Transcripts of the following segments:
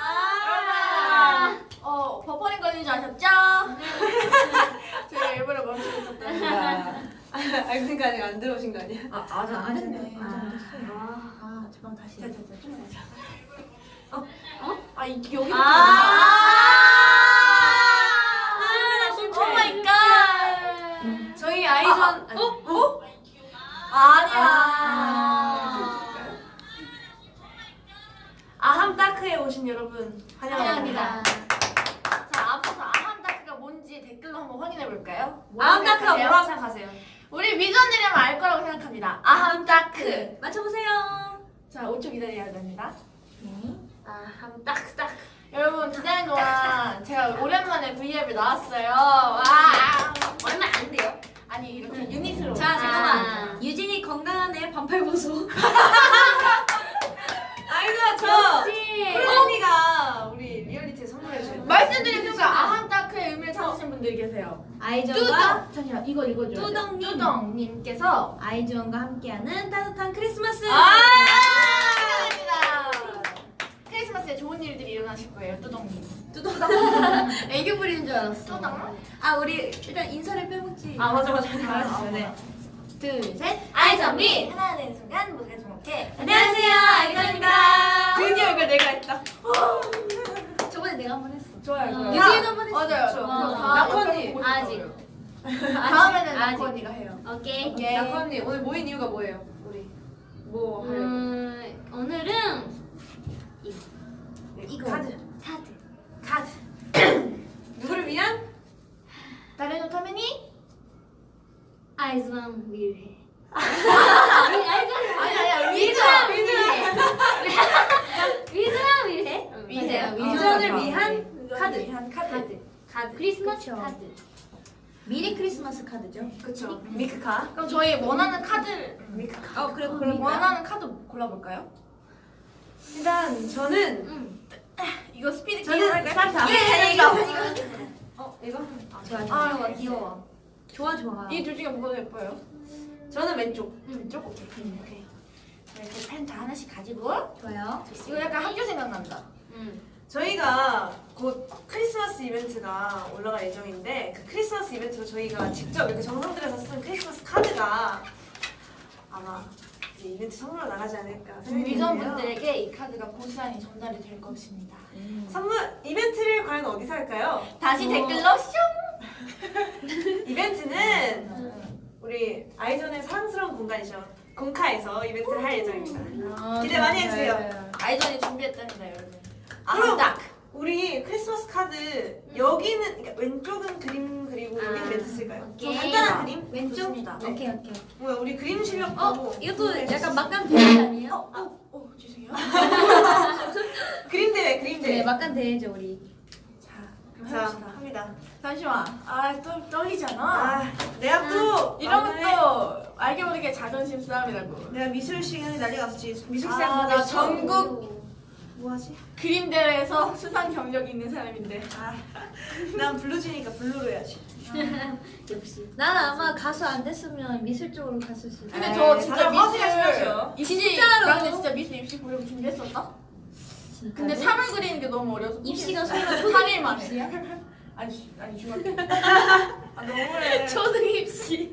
아. 어, 버퍼링 걸린 줄 아셨죠? 제가 일부러 멈추고 있었답니다. 알고 아직 안 들어오신 거 아니야? 아, 아직 안안 됐어. 아, 잠깐 다시. 자, 자, 자, 좀만 더. 어? 어? 아, 이, 여기. 아. 오 마이 갓. 저희 아이전. 아, 아니, 어? 어? 아니야. 아. 아함다크에 오신 여러분 환영합니다. 환영합니다. 자, 앞서서 아함다크가 뭔지 댓글로 한번 확인해 볼까요? 아함다크가 뭐라고 생각하세요? 우리 미전이라면 알 거라고 생각합니다. 아함다크. 맞춰보세요. 자, 5초 기다려야 됩니다. 아함 딱딱. 여러분 기다리는 동안 제가 오랜만에 V앱에 나왔어요. 와. 얼마 안 돼요. 아니 이렇게 유닛으로. 자 잠깐만. 아. 유진이 건강하네 반팔 보소. 아이들아 저 역시. 언니가 우리 리얼리티 선물해 주셨는데 말씀드린 순간 아함다크의 의미를 찾으신 분들이 계세요. 아이즈원과 잠시만 이거 줘. 뚜덩님. 뚜덩님께서 아이즈원과 함께하는 따뜻한 크리스마스. 아! 크리스마스에 좋은 일들이 일어나실 거예요, 뚜덩님. 애교 부리는 줄 알았어. 뚜덩? 아 우리 일단 인사를 빼먹지. 아 맞아 맞아 아, 잘하셨어요 네. 둘 셋. 아이전미 하나 되는 순간 모두가 주목해. 안녕하세요 아이즈원입니다. 드디어 이걸 내가 했다 저번에 내가 한번 했어. 좋아요, 좋아요. 유진이도 한번 했어. 맞아요. 저 어. 언니. 보고 아직. 다음에는 아직. 언니가 해요. 오케이. 오케이. 언니 오늘 모인 이유가 뭐예요? 우리 뭐 하려고? 음, 오늘은 이거. 카드 카드. 카드. 누구를 위한? 나를 노타메니? 아이즈만 위해. 아니 아니야 위즈만 위즈. 위해. 위즈만 위해. 위즈요. 맞아요. 위전을 위전. 위한 카드. 위한 카드. 카드. 카드. 크리스마스 그쵸. 카드. 미리 크리스마스 카드죠. 그쵸. 미크카 그럼 저희 원하는 카드 미크카. 어, 그래, 그럼 원하는 카드 골라볼까요? 일단 저는 음. 이거 스피드 게임 저는 할까요? 산타 예, 이거. 어 이거? 좋아, 아, 좋아. 귀여워. 좋아, 좋아. 이 둘 중에 뭐가 더 예뻐요? 저는 왼쪽 왼쪽? 오케이. 오케이. 자, 이렇게 펜 다 하나씩 가지고 좋아요. 이거 약간 학교 생각난다. 음. 저희가 곧 크리스마스 이벤트가 올라갈 예정인데 그 크리스마스 이벤트로 저희가 직접 이렇게 정성 들여서 쓴 크리스마스 카드가 아마 이벤트 선물로 나가지 않을까 생각이 위전 드는데요. 분들에게 이 카드가 고스란히 전달이 될 것입니다. 선물 이벤트를 과연 어디서 할까요? 다시 어. 댓글로 슝! 이벤트는 우리 아이존의 사랑스러운 공간이죠. 공카에서 이벤트를 할 예정입니다. 기대 많이 해주세요. 아이전이 준비했답니다, 여러분. 그럼 딱. 우리 크리스마스 카드 여기는 그러니까 왼쪽은 그림 그리고 여기는 아. 멘트 쓸까요? 오케이. 좀 간단한 그림? 왼쪽? 좋습니다. 네. 오케이, 오케이. 뭐야 우리 그림 실력 어, 보고 이것도 약간 막간 대회 아니에요? 어, 어, 어, 죄송해요. 그림 대회 그림 네, 대회. 막간 대회죠, 우리. 자, 그럼 자 해봅시다. 합니다. 잠시만. 아, 또 떨리잖아. 아 내가 또 오늘 것도 알게 모르게 자존심 싸움이라고. 내가 미술 시간에 지금 미술 아, 시간 나 있어. 전국 뭐 하지? 그림 대회에서 수상 경력이 있는 사람인데. 아난 블루지니까 블루로 해야지. 역시. 나는 아마 가수 안 됐으면 미술 쪽으로 갔을 수도. 근데 에이, 저 진짜 다들 미술 하셔야죠. 입시 진짜로? 나 근데 진짜 미술 입시 보려고 준비했었다. 근데 삶을 그리는 게 너무 어려서 입시가. 설마 3일 만에. 입시야? 아니 주- 아니 중학교. 아 너무해. 초등 입시.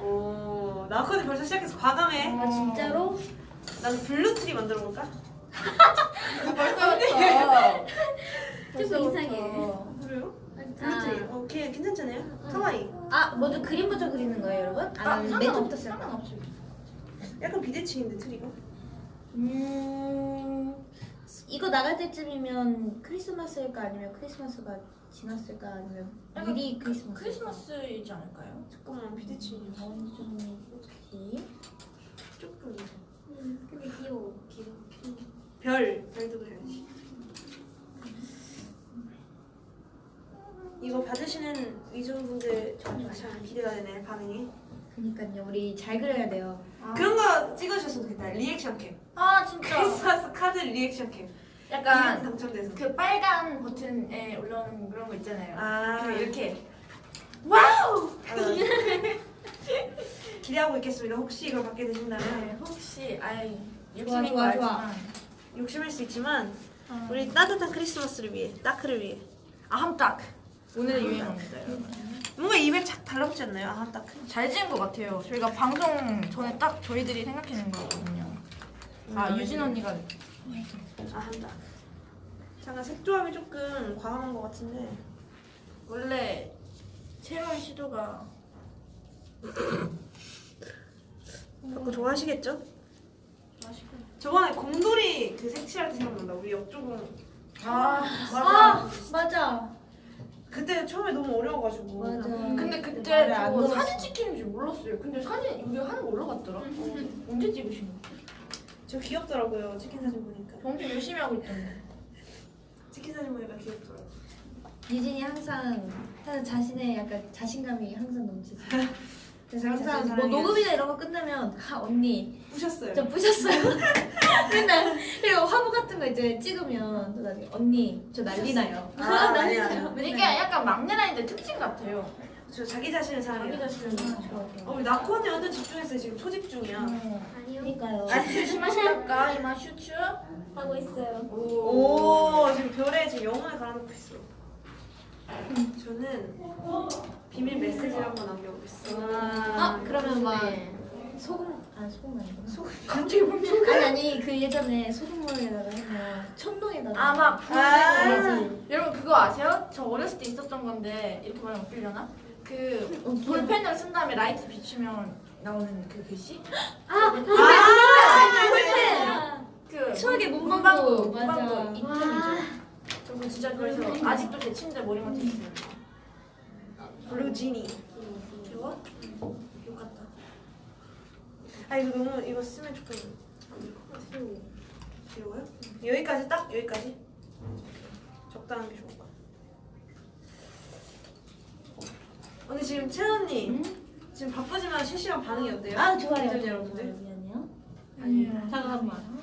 오 나코드 벌써 시작해서 과감해. 아, 진짜로? 나는 블루 트리 만들어 볼까? 벌써부터. 좀 이상해. 그래요? 아. 오케이 괜찮잖아요. 카와이. 아, 먼저 그림부터 그리는 거예요, 여러분? 아니면 맨쪽부터 쓸까? 상관없어요. 약간 비대칭인데 트리가. 음, 이거 나갈 때쯤이면 크리스마스일까 아니면 크리스마스가 지났을까 아니면 약간 미리 크리스마스? 크리스마스이지 않을까요? 잠깐만 비대칭이야. 좀 혹시 조금. 근데 귀여워. 귀여워. 별. 별도 그려야지. 이거 받으시는 위전분들 참, 참 기대가 되네 반응이. 그니까요 우리 잘 그려야 돼요. 그런 거 찍어주셨으면 좋겠다. 리액션 캠. 아 진짜. 크리스마스 카드 리액션 캠. 이벤트 약간 당첨돼서. 그 빨간 버튼에 올라오는 그런 거 있잖아요. 아 그 이렇게 와우. 아, 기대하고 있겠습니다. 혹시 이걸 받게 되신다면 네, 혹시 아이 좋아, 욕심인 좋아, 거 좋아. 알지만 욕심일 수 있지만 어. 우리 따뜻한 크리스마스를 위해 따크를 위해 아함 딱 오늘의 유행어입니다 여러분 뭔가 입에 착 달라붙지 않나요? 아 따크. 잘 지은 것 같아요 저희가 방송 전에 딱 저희들이 생각해낸 거거든요 아 음. 유진 언니가 아 한다. 잠깐 색조합이 조금 과감한 것 같은데. 원래 새로운 시도가 자꾸 좋아하시겠죠? 저번에 곰돌이 그 색칠할 때 생각난다. 우리 역조공. 아아 맞아. 그때 처음에 너무 어려워가지고. 맞아. 근데 그때 안 저거 들었어. 사진 찍히는 줄 몰랐어요 근데 사진 여기 하는 거 올라갔더라 어, 언제 찍으신 거? 저 귀엽더라고요. 치킨 사진 보니까. 엄청 열심히 하고 있던데 치킨 사진 보니까 귀엽더라고. 유진이 항상 항상 자신의 약간 자신감이 항상 넘치지. 항상 뭐. 녹음이나 이런 거 끝나면 아 언니 부셨어요. 저 부셨어요. 맨날 그리고 화보 같은 거 이제 찍으면 또 나중에 언니 저 난리 나요. 아, 난리 아니야, 나요. 이게 맨날. 약간 막내라인데 특징 같아요 저 자기 자신을 사랑해요. 자기 자신을 좋아 좋아. 어, 우리 나코 언니 완전 집중했어요. 지금 초집중이야. 어, 아니요. 그러니까요. 조심하실까 이마 슈츠 하고 있어요. 오, 지금 별에 지금 영혼을 갈아놓고 있어. 저는 비밀 메시지를 한번 남겨보고 있어. 아 그러면 막 네. 소금 아 소금 아니구나. 소금. 갑자기 멈춰 아니 아니 그 예전에 소금물에다가 하면 천둥에다가 아막 아. 여러분 그거 아세요? 저 어렸을 때 있었던 건데 이렇게 말하면 웃기려나? 그 웃기려. 볼펜을 쓴 다음에 라이트 비추면 나오는 그 글씨? 아, 그 추억의 문- 문방구. 문방구 맞아. 이템이죠 저거 진짜 좋아해서 아직도 제 침대 머리맡에 있어요 블루지니. 귀여워? 이거 같다 아 이거 너무 이거 쓰면 조금 안될것 귀여워요? 여기까지 딱 여기까지. 적당한 게 좋을 것 같아. 언니 지금 채 언니 지금 바쁘지만 실시간 반응이 어때요? 아 좋아요. 좋아요, 여러분들. 아니에요 잠깐만.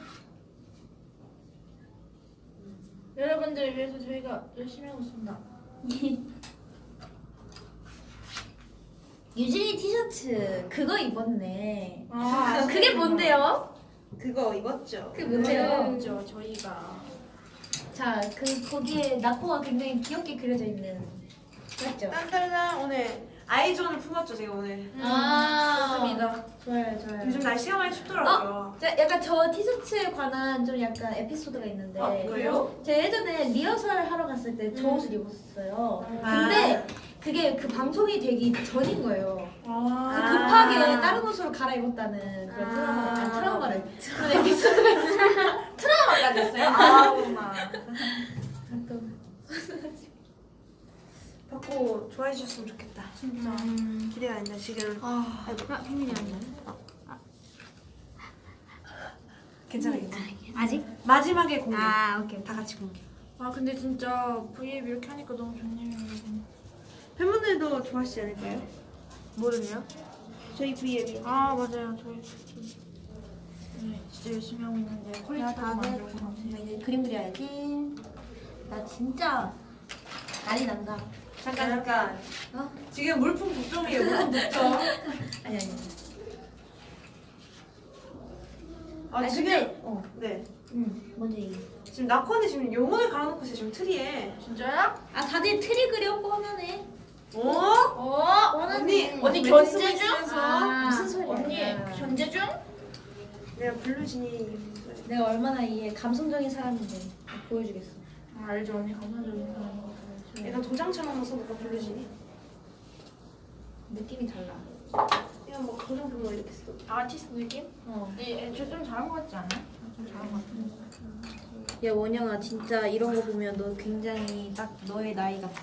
여러분들을 위해서 저희가 열심히 하고 있습니다 유진이 티셔츠 그거 입었네. 아 그게 뭔데요? 그거 입었죠? 그게 뭔데요? 그죠 저희가 자, 그 거기에 나코가 굉장히 귀엽게 그려져 있는 맞죠? 딴딴딴 오늘 아이존을 품었죠 제가 오늘. 아, 좋습니다 좋아요, 좋아요. 요즘 날씨가 많이 춥더라고요. 자, 약간 저 티셔츠에 관한 좀 약간 에피소드가 있는데 아, 그래요? 제가 예전에 리허설 하러 갔을 때 저 옷을 입었어요. 아. 근데 그게 그 방송이 되기 전인 거예요. 아 그래서 급하게 다른 옷으로 갈아입었다는 그런 트라우마, 아. 아, 트라우마를 그런 에피소드가 있어요. 트라우마까지 했어요? 아우 막 가끔. 받고 좋아해 주셨으면 좋겠다. 진짜 기대가 된다 지금. 아 아이고, 혜민이 아니야? 괜찮아 괜찮아. 아직? 마지막에 공개. 아, 오케이. 다 같이 공개. 아 근데 진짜 V앱 이렇게 하니까 너무 좋네요 팬분들도 좋아하시지 않을까요? 뭐를요? 저희 V앱이. 아 맞아요 저희 진짜 네, 진짜 열심히 하고 있는데 야, 퀄리티도 다들 만들고 나 이제 그림 그려야지. 나 진짜 난리 난다. 잠깐 잠깐. 어? 지금 물품 독점이에요. 물품 독점. 아니 아니. 아 아니, 지금 근데, 어, 네 응, 먼저 얘기. 지금 나코언니 지금 영혼을 갈아놓고 있어요 지금 트리에. 진짜요? 아 다들 트리 그려 뻔하네. 어? 어? 언니 언니 견제 중? 아, 무슨 소리야? 언니 견제 중? 내가 블루진이 내가 얼마나 이게 감성적인 사람인지 보여주겠어. 아, 알죠 언니 사람 약간 도장처럼 써볼까 블루진이? 느낌이 달라. 이거 뭐 도장 보면 이렇게 써. 아티스트 느낌? 어. 네, 저좀 잘한 것 같지 않아요? 좀 잘한 것 같아요 야 원영아 진짜 이런 거 보면 너 굉장히 딱 너의 나이 같아.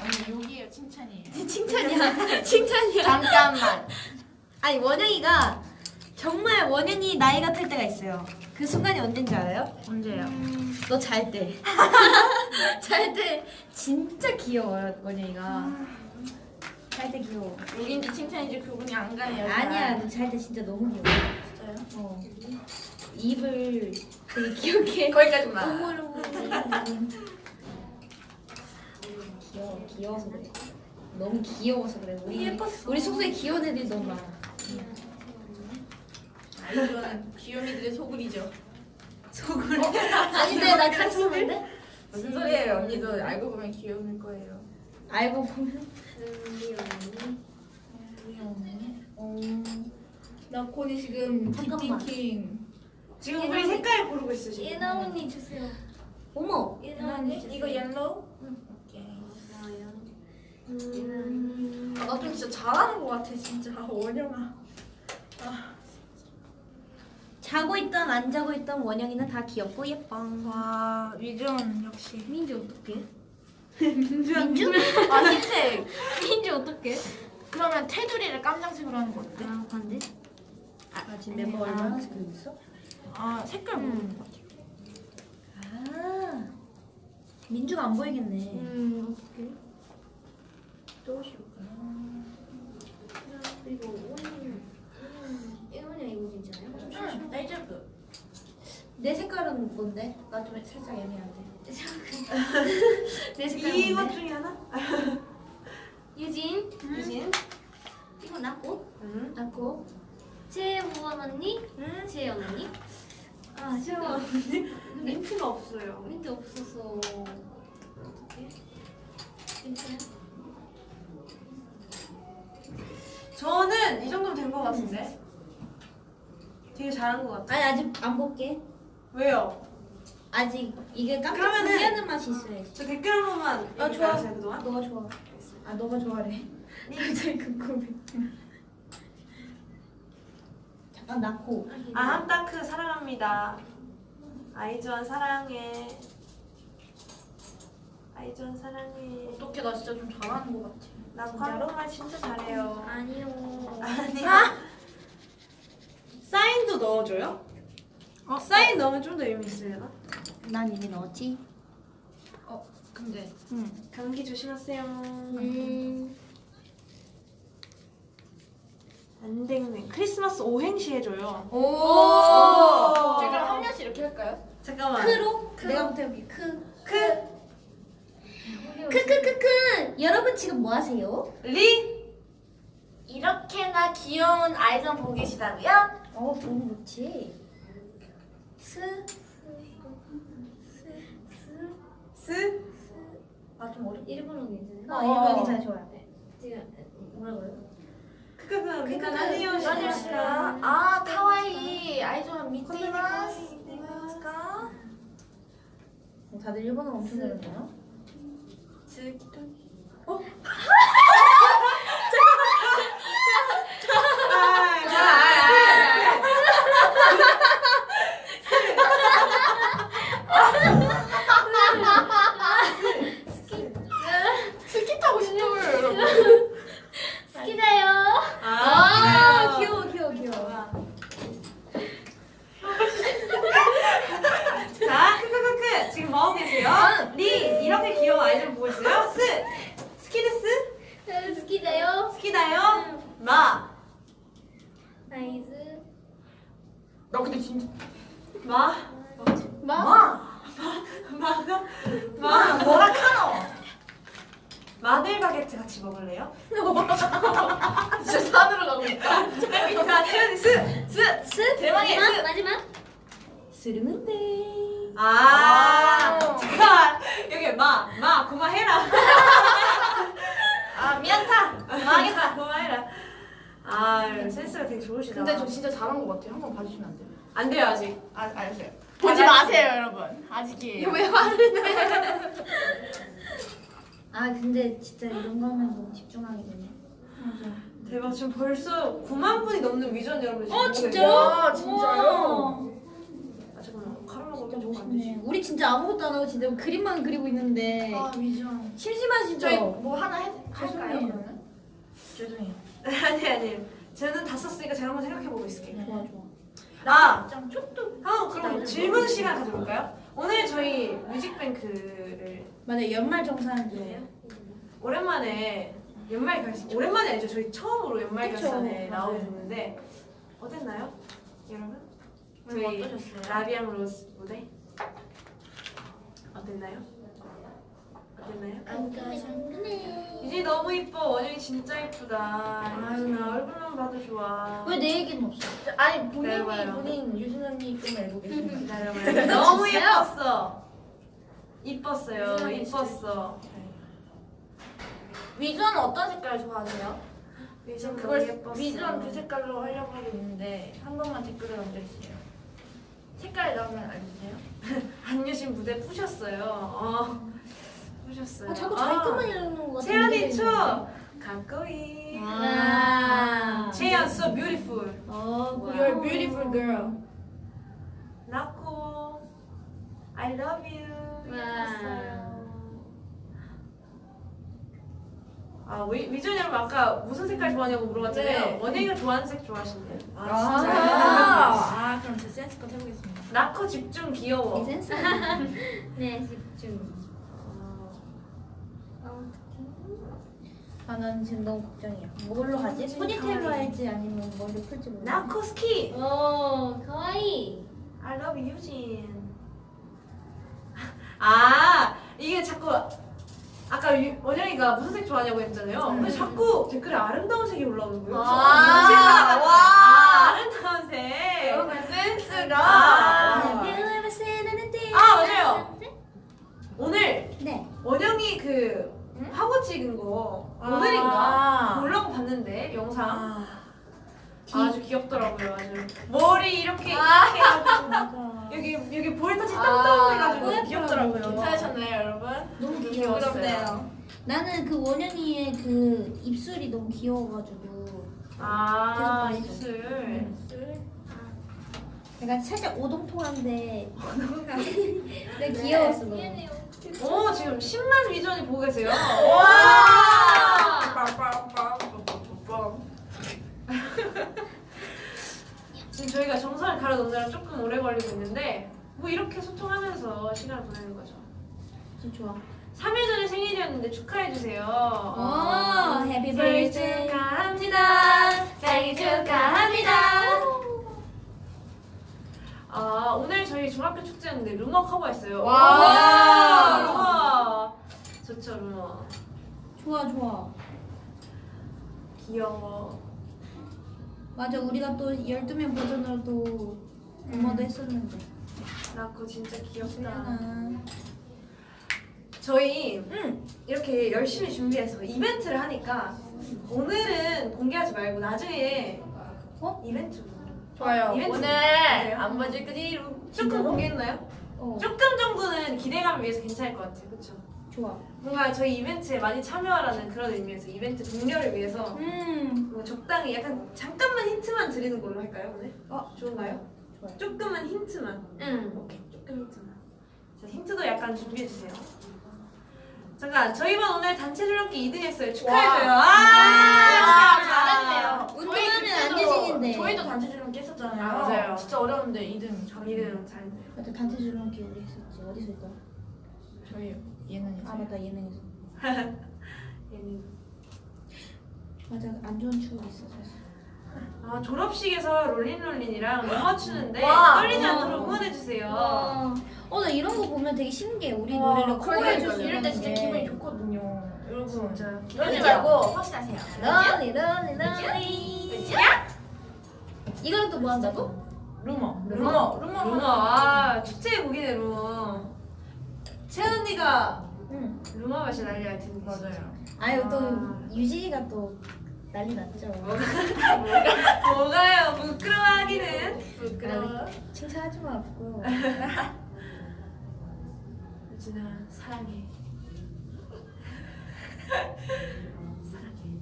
언니 여기에요 칭찬이에요 칭찬이야. 칭찬이야. 잠깐만 아니 원영이가 정말 원영이 나이 같을 때가 있어요. 그 순간이 언젠지 알아요? 언제요? 너 잘 때. 잘 때 진짜 귀여워 원영이가. 잘 때 귀여워. 욕인지 칭찬인지 구분이 안 가네요 잘. 아니야, 너잘때 진짜 너무 귀여워. 진짜요? 어. 입을 되게 귀엽게. 거기까지만. 귀여워, 귀여워서 그래. 너무 귀여워서 그래. 우리 예뻤어. 우리 숙소에 귀여운 애들이 너무 많아. 아이즈원 귀요미들의 소굴이죠. 속을. 아닌데 나 카스인데? 무슨 소리예요? 언니도 알고 보면 귀요미일 거예요. 알고 보면 나 코니 지금 잠깐만. 팅팅팅. 지금 우리 색깔 고르고 있어 지금. 예나 언니 주세요. 어머 예나 언니 주세요. 이거 옐로우? 오케이. 좋아요. 음. 아, 나좀 진짜 잘하는 것 같아 진짜 아, 원영아. 자고 있던 안 자고 있던 원영이는 다 귀엽고 예뻐. 와 위전 역시. 민지 어떡해? 민주? 아 흰색. 민지 어떡해? 그러면 테두리를 깜장색으로 하는 거 어때? 아 반대? 아 지금 멤버 얼마나씩 그리고 있어? 아 색깔 모르는 것 같아. 아 민주가 안 보이겠네. 음 어떡해? 또 쉬울까? 그리고 오늘 예원이 이거 날짜도. 내 색깔은 뭔데? 나 좀 살짝 애매한데. 내 색깔 이것 뭔데? 중에 하나? 유진 유진. 이거 나고 응. 낳고 최우원 언니 응. 최연 언니 아 최우원 민트가 없어요. 민트 없어서 어떡해? 괜찮아요? 저는 이 정도면 된 것 같은데. 되게 잘한 것 같아. 아니 아직 안 볼게. 왜요? 아직 이게 깜짝 그러면은- 놀라는 맛이 있어야지. 저 댓글 한 번만 아 좋아. 읽을까요, 그동안? 너가 좋아. 아 너가 좋아래. 갑자기 궁금해. 잠깐 낳고. 아 함다크 사랑합니다. 아이즈원 사랑해. 아이즈원 사랑해. 어떻게 나 진짜 좀 잘하는 것 같아. 나 한국말 진짜 잘해요. 아니요 아니야. 사인도 넣어줘요? 어 사인 넣으면 좀 더 의미 있으려나? 난 이미 넣었지. 근데 응. 감기 조심하세요. 음안 되네. 크리스마스 오행시 해줘요. 오. 오. 지금 한 명씩 이렇게 할까요? 잠깐만. 크로? 내가 부터 해볼게. 크. 크. 크크크크. 여러분 지금 뭐 하세요? 리. 이렇게나 귀여운 아이전 보고 계시다고요? 어 너무 좋지. 스. 스. 아 좀 어렵. 일본어 괜찮아요? 어 이거 괜찮아 좋아요. 지금 뭐라고요? 크크크. 나니요 안녕하세요. 아 카와이 아이전 미티마스. 네. 가 다들 일본어 엄청 잘하네요. 스키 타고 싶어요 여러분. 스키다요 아 귀여워 귀여워 귀여워. 자, 크크크크. 지금 뭐 하고 계세요? 리. 이렇게 귀여운 아이들 보고 있어요? 스. 스키데스. 스키다요 스키다요. 마. 나이스 나 근데 진짜 마. 마. 마가. 마. 뭐라 카노. 마늘 바게트 같이 먹을래요? 진짜 산으로 가고 있다. 자, 스. 스. 스 대박이야, 마지막 스. 마지막 스르는데. 아. 아. 잠깐. 여기 마. 마. 그만해라. 아 미안타. 망했다. 그만해라. 아, 센스가 되게 좋으시다. 근데 저 진짜 잘한 것 같아요. 한번 봐주시면 안 돼요? 안 돼요, 아직. 아 알았어요. 보지 마세요 여러분. 아직이에요. 왜 아 근데 진짜 이런 거 하면 너무 집중하게 되네. 대박. 지금 벌써 9만 분이 넘는 위전 여러분. 어 보고 진짜요? 와, 진짜요? 아, 잠깐만. 카메라가 안 되지? 멋있네. 우리 진짜 아무것도 안 하고 진짜 그림만 그리고 있는데 아 위전. 심심하시죠? 저희 뭐 하나 해 할까요? 죄송해요. 그러면? 죄송해요. 아니, 아니. 저는 다 썼으니까 제가 한번 생각해 보고 있을게요. 좋아 좋아. 아! 좀 쪽도. 형 그럼 질문 시간 가져볼까요? 오늘 저희 뮤직뱅크를 맞아 연말 정산 네. 오랜만에 연말 결산 오랜만이 아니죠 저희 처음으로 연말 그쵸, 결산에 맞아요. 됐는데 어땠나요 여러분? 저희 저희 어떠셨어요? 라비앙 로스 무대 어땠나요? 깜깜해. 유진이 너무 이뻐. 원영이 진짜 이쁘다. 아유 나 얼굴만 봐도 좋아. 왜 내 얘기는 없어? 아니 본인이 기다려봐요. 본인 유진 언니 꿈을 알고 계십니다. 기다려봐요. 너무 진짜요? 예뻤어. 이뻤어요. 이뻤어. 위전 어떤 색깔 좋아하세요? 위전 그걸 예뻤어. 위전 그 색깔로 하려고 하고 있는데 한 번만 댓글에 남겨주세요. 색깔 나오면 알려주세요. 안유신 무대 부셨어요. 어. 부셨어요. 아, 자꾸 자기 것만 이러는 거 같아. 채연이 추 가까이. 아. 채연 so beautiful. 어, You're a beautiful girl. 나코 I love you. 와. 예뻤어요. 아 위, 위전이 여러분 아까 무슨 색깔 좋아하냐고 물어봤잖아요. 네. 원영이가 좋아하는 색 좋아하신대요. 아, 진짜요? 아 그럼 제 센스껏 해보겠습니다. 나코 집중 귀여워. 센스. 네, 집중. 지금 너무 걱정이야. 뭘로 하지? 포니테일로 할지 아니면 머리 풀지 모르겠어. 나코 스키. 오, 가와이. I love 유진. 아 이게 자꾸 아까 유, 원영이가 무슨 색 좋아하냐고 했잖아요. 근데 자꾸 댓글에 아름다운 색이 올라오는 거예요. 아, 와. 아, 아름다운 색. 여러분 센스가. 아. 와. 아 맞아요. 오늘 네. 원영이 그 응? 화보 찍은 거 아. 오늘인가 올라고 봤는데 영상 아. 아 주 귀엽더라고요. 아주 머리 이렇게 아. 이렇게 해가지고 맞아. 여기 여기 볼터치 아. 땅땅 해가지고 뿌옇더라고요. 귀엽더라고요. 괜찮으셨나요, 여러분? 너무 부끄럽네요. 나는 그 원영이의 그 입술이 너무 귀여워가지고 아 계속 입술. 내가 살짝 오동통한데 내 귀여웠어 너무. 미안해요. 오 지금 10만 위전이 보고 계세요. 와! 지금 저희가 정선을 가려 놓느라 조금 오래 걸리고 있는데 뭐 이렇게 소통하면서 시간을 보내는 거죠. 진짜 좋아. 3일 전에 생일이었는데 축하해 주세요. 오, 해피 생일 birthday. 축하합니다. 생일 축하합니다. 아 오늘 저희 중학교 축제였는데 루머 커버했어요. 와. 루머. 좋죠 루머. 좋아 좋아. 귀여워. 맞아 우리가 또 12명 버전으로 또 음원도 했었는데. 나 그거 진짜 귀엽다. 수연아. 저희 응. 이렇게 열심히 준비해서 이벤트를 하니까 오늘은 공개하지 말고 나중에 어? 이벤트 좋아요. 이벤트 오늘? 안 봐줄 거지로. 조금 진짜로? 공개했나요? 어. 조금 정도는 기대감을 위해서 괜찮을 것 같아요. 그렇죠? 좋아. 뭔가 저희 이벤트에 많이 참여하라는 그런 의미에서 이벤트 동료를 위해서 음. 뭐 적당히 약간 잠깐만 힌트만 드리는 걸로 할까요 오늘? 어 좋은가요? 좋아요. 조금만 힌트만. 응. 오케이 조금 힌트만. 자 힌트도 약간 준비해 주세요. 잠깐 저희 반 오늘 단체 줄넘기 2등 했어요. 축하해줘요. 와. 아, 잘했네요. 운동하면 저희 안 그때도- 되시는데. 저희도 단체 줄넘기 했었잖아요. 아, 맞아요. 진짜 어려운데 2등 잘 2등 잘했네요. 맞아 단체 줄넘기 우리 했었지. 어디서 했더라? 저희 예능에서. 아 맞다 예능에서. 얘는 맞아 안 좋은 추억이 있어 사실. 아 졸업식에서 롤린롤린이랑 음악 추는데 와. 떨리지 와. 않도록 응원해 주세요. 어나 이런 거 보면 되게 신기해. 우리 와, 노래를 그러니까요. 줄수 이럴 때 진짜 기분이 게. 좋거든요. 여러분. 진짜. 이러지 말고 확신하세요. 러니 러니 러니. 이거는 또뭐 한다고? 루머. 루머, 루머. 루머. 아 축제의 곡이네 루머. 채은 언니가 응. 루머 맛이 난리 날 텐데. 맞아요. 아유 또 아. 유진이가 또 난리 났죠. 뭐가요? 부끄러워하기는. 부끄러워. 칭찬하지 마 부끄러워. 유진아 사랑해. 사랑해.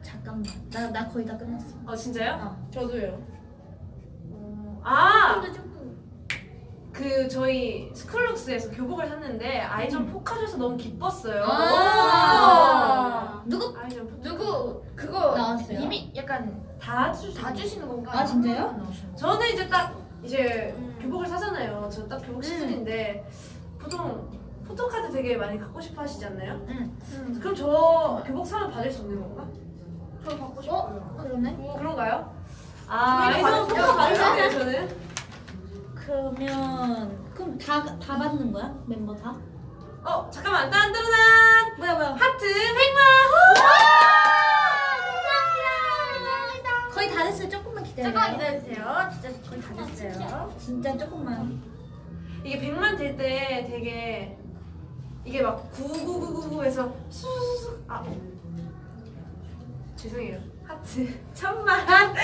잠깐만. 나 나 거의 다 끝났어. 어 진짜요? 어. 저도요. 어, 아. 그 저희 스쿨룩스에서 교복을 샀는데 아이전 포카줘서 너무 기뻤어요. 아. 누구? 아이전 포카. 누구 그거 나왔어요? 이미 약간 다 주. 다 주시는 건가? 아, 진짜요? 저는 이제 딱 이제 음. 교복을 사잖아요. 저 딱 교복 시즌인데 보통 포토카드 되게 많이 갖고 싶어 하시지 않나요? 응. 그럼 저 교복 사면 받을 수 있는 건가? 저 받고 싶어요. 그러네. 그런가요? 아, 아이전 받을 수 받을 수. 있네요, 저는. 그러면 그럼 다 다 받는 거야? 멤버 다? 어 잠깐만 딴따르단 뭐야 뭐야. 하트 100만 감사합니다. 거의 다 됐어요. 조금만 기다려요. 잠깐 기다려주세요. 진짜 거의 다 됐어요. 진짜 조금만. 이게 100만 될 때 되게 이게 막 9999에서 수수수 아 죄송해요 하트 천만 아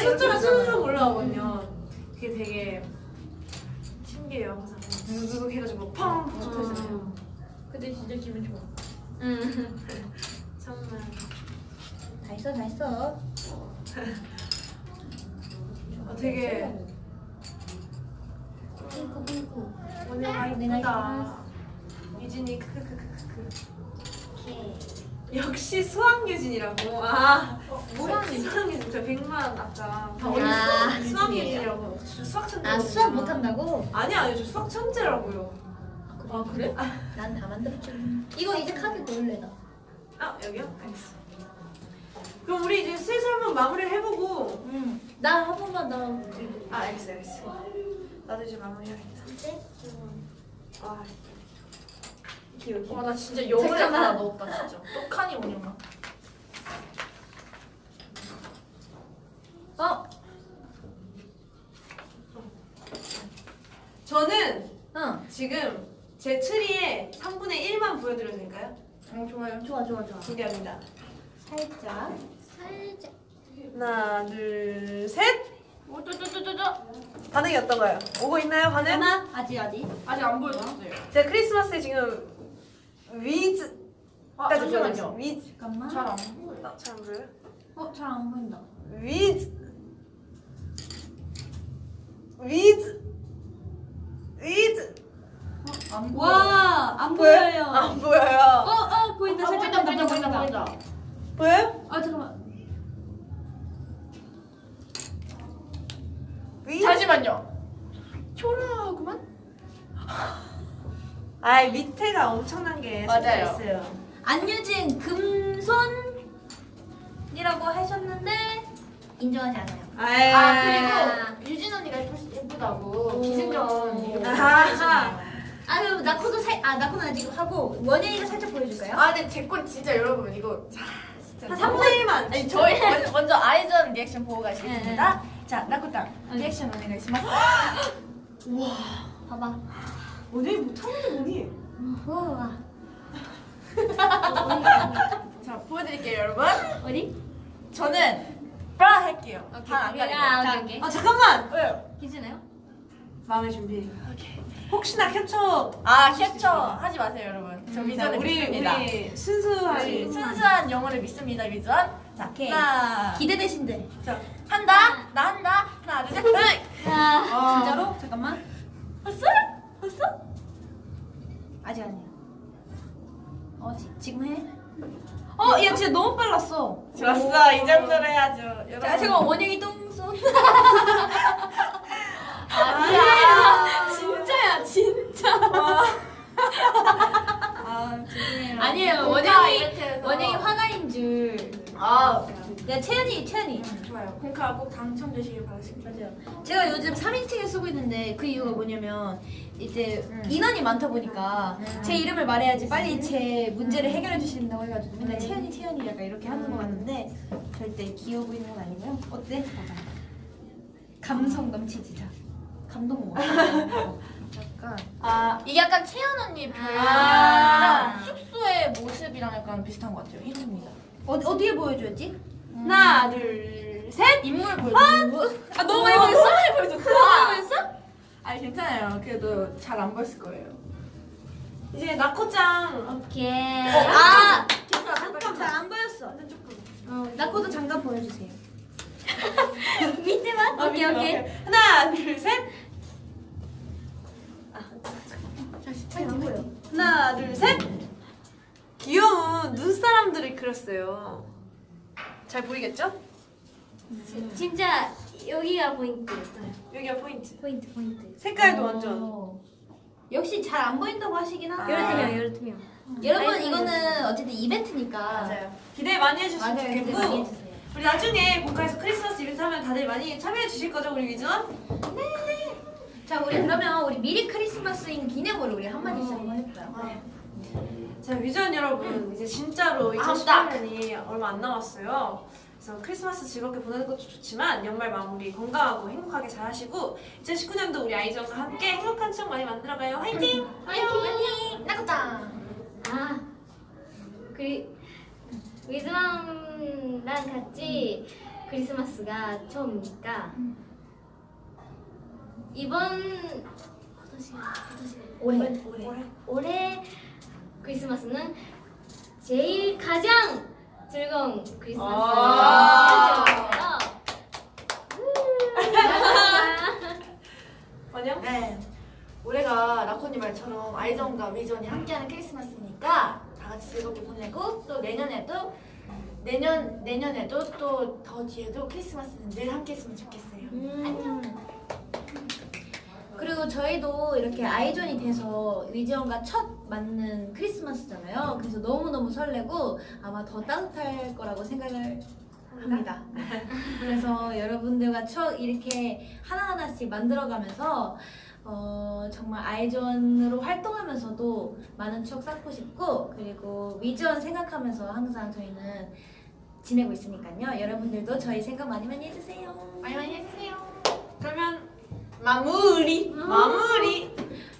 숫자가. 쑥쑥 올라오거든요 그게 되게 신기해요 항상 누두둑 해가지고 펑 터지잖아요 그때 진짜 기분 좋아. 천만 다 있어 다 있어. 어, 되게 핑크 핑크. 오늘 아 이쁘다 유진이 크크크크크 오케이. 역시 수학유진이라고 아 수학유진? 수학유진 저 100만 아까 아, 수학유진이라고 저 수학 천재 아 수학 못한다고? 아니 아니 저 수학 천재라고요 아 그래? 난 다 만들었죠. 이거 이제 카드 넣을래나? 아 여기요? 알겠어 그럼 우리 이제 슬슬 한번 마무리를 해보고 응. 나 한 번만 나. 아 알겠어 알겠어 나도 이제 마무리해야겠다 이제 아 기억이 와나 진짜 영혼을 잠깐만. 하나 넣었다 진짜. 떡하니 오냐마. 어? 저는 응. 지금 제 트리에 3분의 1만 보여드려도 될까요? 어 좋아요. 좋아 좋아 좋아. 준비합니다 살짝. 살짝. 하나 둘 셋 오또또또또또 반응이 어떤가요? 오고 있나요 반응? 하나 아직 아직. 아직 안 보여줬어요. 제가 크리스마스에 지금 위즈 아 잠시만요. 위즈 잠깐만. 잘안 보여. 아, 잘안 보여요? 어, 잘 안 보인다. 위즈 위즈 위즈 안 보여. 와, 안 보여요? 보여요. 안 보여요 어, 어, 보인다. 아, 살짝 보인다 보인다 보인다 보인다. 보여요? 아, 잠깐만. 위즈 잠시만요. 초라하구만. 아 밑에가 엄청난 게 맞아요. 섞여 있어요 안유진 금손이라고 하셨는데 인정하지 않아요. 아이. 아 그리고 유진 언니가 예쁘- 예쁘다고 기승전 아하. 아, 그럼 나코도 살, 아, 나코는 아직 하고 원영이가 살짝 보여줄까요? 아 근데 제건 진짜 여러분 이거 자 진짜 한 3분의 1만 아니 저희 먼저, 먼저 아이전 리액션 보고 가시겠습니다. 자 나코땅 리액션 언니가 있으면 봐봐. 오늘 못하는데 뭐니? 우와. 자 보여드릴게요 여러분. 어디? 저는 브라 할게요. 반안 가리고. 아, 오케이, 오케이. 아 잠깐만 왜요? 괜찮아요? 마음의 준비 오케이. 혹시나 캡처 아 캡처 하지 마세요 여러분. 저 자, 미전을 우리 믿습니다. 우리 순수한 우리 순수한 영혼을 믿습니다 미전. 자 오케이. 하나 기대되신데. 자 한다 나 한다 하나 둘 셋. 으이! 아. 진짜로? 잠깐만. 봤어? 봤어? 아직 아니야. 어, 지, 지금 해? 어, 야, 진짜 너무 빨랐어. 좋았어 이 정도로 해야죠. 여러분. 자, 잠깐 원영이 똥손. 아니야. 진짜야, 진짜. 아 죄송해요. 아니에요, 원영이 이렇게 해서. 원영이 화가인 줄. 아 야, 채연이, 채연이. 좋아요. 공카 꼭 당첨되시길 바라겠습 맞아요. 제가 요즘 3인칭을 쓰고 있는데 그 이유가 뭐냐면 이제 인원이 많다 보니까 제 이름을 말해야지 빨리 제 문제를 해결해 주신다고 해가지고 맨날 채연이 채연이 약간 이렇게 하는 거 같은데 절대 귀여워 보이는 건 아니고요. 어때? 감성 넘치지 자. 감동 먹어. 약간 아 이게 약간 채연 언니 별명이랑 아. 숙소의 모습이랑 약간 비슷한 것 같아요. 힌트입니다. 어, 어디에 보여줘야지? 하나 둘 셋 인물 보여주고. 아 너무 많이 보였어? 많이 보여줬어. 너무 많이 보였어? 아니 괜찮아요. 그래도 잘 안 보였을 거예요. 이제 나코짱 오케이. 아! 괜찮아. 잠깐 잘안 보였어. 어, 나코도 장갑 보여주세요. 밑에만. 아, 오케이 오케이. 하나 둘 셋 빨리 안 보여. 하나 둘 셋 귀여운 눈사람들을 그렸어요 잘 보이겠죠? 진짜 여기가 포인트. 여기가 포인트 포인트 포인트. 색깔도 완전 어. 역시 잘 안 보인다고 하시긴 하는데 여러 팀이요, 여러. 여러분 이거는 어쨌든 이벤트니까 맞아요. 기대 많이 해주셨으면 맞아요 좋겠고 많이 해주세요 우리 나중에 본가에서 크리스마스 이벤트 하면 다들 많이 참여해 주실 거죠 우리 위전? 자 우리 그러면 우리 미리 크리스마스인 기념으로 우리 한 마디씩 한번 해볼까요? 자 위전 여러분 이제 진짜로 아, 2018년이 얼마 안 남았어요. 그래서 크리스마스 즐겁게 보내는 것도 좋지만 연말 마무리 건강하고 행복하게 잘 하시고 2019년도 우리 아이전과 함께 행복한 추억 많이 만들어가요. 화이팅! 화이팅! 나가짱! 아, 그리 위즈왕랑 같이 크리스마스가 처음이니까 이번 올해 올해 크리스마스는 제일 가장 즐거운 크리스마스 아. 원영? 네. 올해가 라코님 말처럼 아이전과 위전이 함께하는 크리스마스니까 다 같이 즐겁게 보내고 또 내년에도 내년 내년에도 또 더 뒤에도 크리스마스는 늘 함께했으면 좋겠어요. 안녕. 그리고 저희도 이렇게 아이존이 돼서 위지원과 첫 맞는 크리스마스잖아요. 그래서 너무너무 설레고 아마 더 따뜻할 거라고 생각을 합니다. 그래서 여러분들과 추억 이렇게 하나하나씩 만들어가면서 어, 정말 아이존으로 활동하면서도 많은 추억 쌓고 싶고 그리고 위지원 생각하면서 항상 저희는 지내고 있으니까요. 여러분들도 저희 생각 많이 많이 해주세요. 많이 많이 해주세요. 그러면 마무리. 마무리!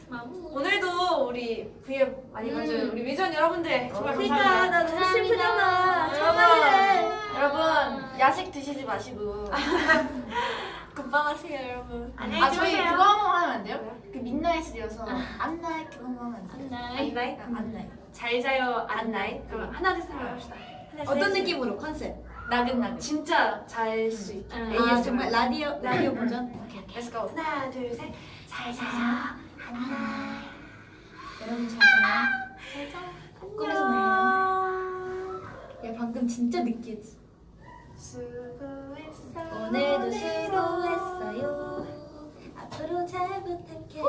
마무. 오늘도 우리 V앱 많이 음. 봐준 우리 위전 여러분들 정말 그러니까 감사합니다. 나 너무 감사합니다. 슬프잖아. 여러분, 정말. 여러분 야식 드시지 마시고 건강하세요, 여러분. 안녕히 아 저희 주무세요. 그거 한번 하면 안 돼요? 그 민나잇이어서 안나잇 그거 한번 하면 안 돼요? 안나이. 안나잇? 안나잇. 잘 자요 안나잇? 그럼 하나 둘셋 해봅시다. 하나, 둘, 어떤 셋. 느낌으로 컨셉? 나긋나긋. 진짜 잘 수 있게 음. ASMR. 아 정말 라디오 라디오 버전. Let's go. 하나, 둘, 셋. 잘 자자. 안나. 여러분 잘 자요. 잘 자. 꿈에서 만나요. 야 방금 진짜 느끼했지. 수고했어. 오늘도 수고했어요. 앞으로 잘 부탁해.